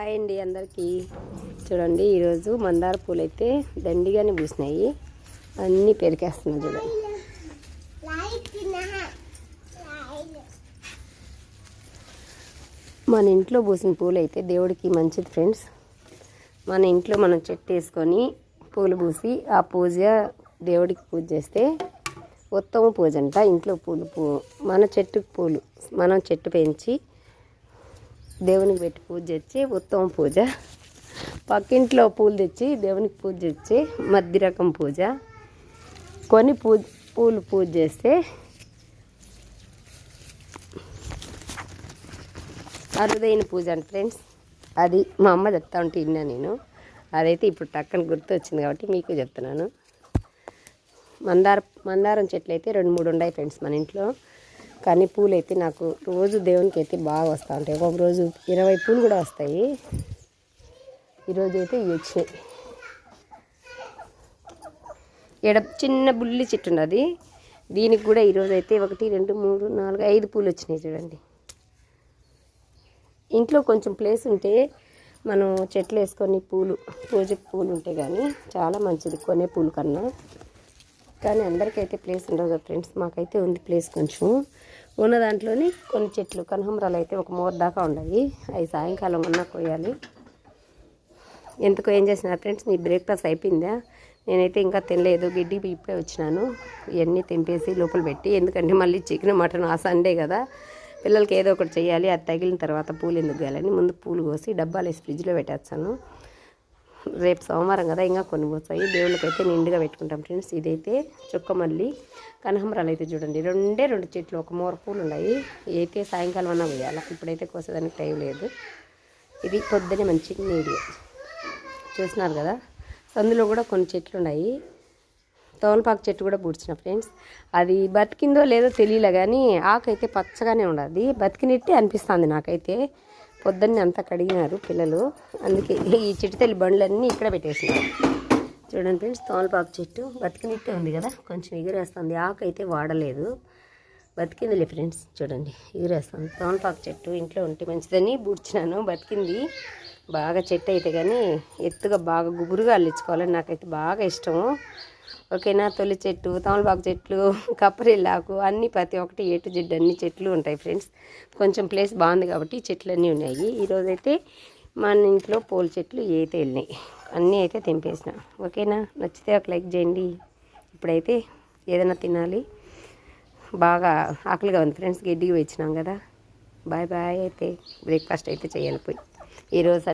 Hi అండి అందరికీ. చూడండి ఈరోజు మందార పూలు అయితే దండిగానే పూసినాయి. అన్నీ పెరికేస్తున్నాయి చూడండి మన ఇంట్లో పూసిన పూలు అయితే దేవుడికి మంచిది ఫ్రెండ్స్. మన ఇంట్లో మనం చెట్టు వేసుకొని పూలు పూసి ఆ పూజ దేవుడికి పూజ చేస్తే ఉత్తమ పూజ అంట. ఇంట్లో పూలు పూ మన చెట్టుకు పూలు మనం చెట్టు పెంచి దేవునికి పెట్టి పూజ చేసి ఉత్తమ పూజ. పక్కింట్లో పూలు తెచ్చి దేవునికి పూజ చేసి మధ్య రకం పూజ. కొని పూజ పూలు పూజ చేస్తే అరుదైన పూజ అండి ఫ్రెండ్స్. అది మా అమ్మ చెప్తా ఉంటే విన్నా నేను. అదైతే ఇప్పుడు టక్కన గుర్తు వచ్చింది కాబట్టి మీకు చెప్తున్నాను. మందార మందారం చెట్లు అయితే రెండు మూడు ఉన్నాయి ఫ్రెండ్స్ మన ఇంట్లో. కానీ పూలు అయితే నాకు రోజు దేవునికి అయితే బాగా వస్తూ ఉంటాయి. ఒక్కొక్క రోజు ఇరవై పూలు కూడా వస్తాయి. ఈరోజు అయితే ఇవి వచ్చినాయి ఎడ చిన్న బుల్లి చెట్టు ఉన్నది. దీనికి కూడా ఈరోజు అయితే ఒకటి రెండు మూడు నాలుగు ఐదు పూలు వచ్చినాయి చూడండి. ఇంట్లో కొంచెం ప్లేస్ ఉంటే మనం చెట్లు వేసుకొని పూలు పూజకు పూలు ఉంటాయి కానీ చాలా మంచిది కొనే పూలు కన్నా. కానీ అందరికైతే ప్లేస్ ఉండదు ఫ్రెండ్స్. మాకైతే ఉంది ప్లేస్ కొంచెం. ఉన్న దాంట్లోని కొన్ని చెట్లు కనహంరాలు అయితే ఒక మోర్ దాకా ఉన్నాయి. అవి సాయంకాలం ఉన్నా కోయాలి. ఎందుకు ఏం చేసినా ఫ్రెండ్స్ మీ బ్రేక్ఫాస్ట్ అయిపోయిందా? నేనైతే ఇంకా తినలేదు గిడ్డి ఇప్పుడే వచ్చినాను. ఇవన్నీ తెంపేసి లోపల పెట్టి ఎందుకంటే మళ్ళీ చికెన్ మటన్ ఆ సండే కదా. పిల్లలకి ఏదో ఒకటి చేయాలి అది తగిలిన తర్వాత పూలు ఎందుకు వేయాలని ముందు పూలు కోసి డబ్బాలు వేసి ఫ్రిడ్జ్లో పెట్టేస్తాను. రేపు సోమవారం కదా ఇంకా కొన్ని పోతాయి దేవుళ్ళకైతే నిండుగా పెట్టుకుంటాం ఫ్రెండ్స్. ఇదైతే చుక్కమల్లి కనహంబరాలు అయితే చూడండి. రెండే రెండు చెట్లు ఒక మూర పూలు ఉన్నాయి. అయితే సాయంకాలం అన్నా వేయాలి ఇప్పుడైతే కోసేదానికి టైం లేదు. ఇది పొద్దునే మంచి నీడియా చూసినారు కదా? సందులో కూడా కొన్ని చెట్లు ఉన్నాయి. తోలపాకు చెట్టు కూడా పూడ్చిన ఫ్రెండ్స్. అది బతికిందో లేదో తెలియలే కానీ ఆకైతే పచ్చగానే ఉండదు బతికినట్టే అనిపిస్తుంది నాకైతే. పొద్దున్నే అంతా కడిగినారు పిల్లలు. అందుకే ఈ చిటితల్లి బండ్లన్నీ ఇక్కడ పెట్టేసినారు. చూడండి ఫ్రెండ్స్ తోలపాకు చెట్టు బతికినట్టే ఉంది కదా? కొంచెం ఎగురేస్తుంది. ఆకు అయితే వాడలేదు. బతికిందిలే ఫ్రెండ్స్ చూడండి. ఎగురేస్తుంది. తోలపాకు చెట్టు ఇంట్లో ఉంటే మంచిదని బూడ్చినాను. బతికింది. బాగా చెట్టు అయితే కానీ ఎత్తుగా బాగా గుబురుగా అల్లించుకోవాలని నాకైతే బాగా ఇష్టము. ఓకేనా? తొలి చెట్టు తమలపాకు చెట్లు కప్పరిల్లాకు అన్నీ ప్రతి ఒక్కటి ఏటు జిడ్డు అన్ని చెట్లు ఉంటాయి ఫ్రెండ్స్. కొంచెం ప్లేస్ బాగుంది కాబట్టి చెట్లు అన్నీ ఉన్నాయి ఈరోజైతే మన ఇంట్లో పూల చెట్లు ఏతే వెళ్ళినాయి అన్నీ అయితే తెంపేసిన. ఓకేనా? నచ్చితే ఒక లైక్ చేయండి. ఇప్పుడైతే ఏదైనా తినాలి. బాగా ఆకలిగా ఉంది ఫ్రెండ్స్. గడ్డికి వచ్చినాం కదా. బాయ్ బాయ్ అయితే. బ్రేక్ఫాస్ట్ అయితే చేయాలి పోయి. ఈరోజు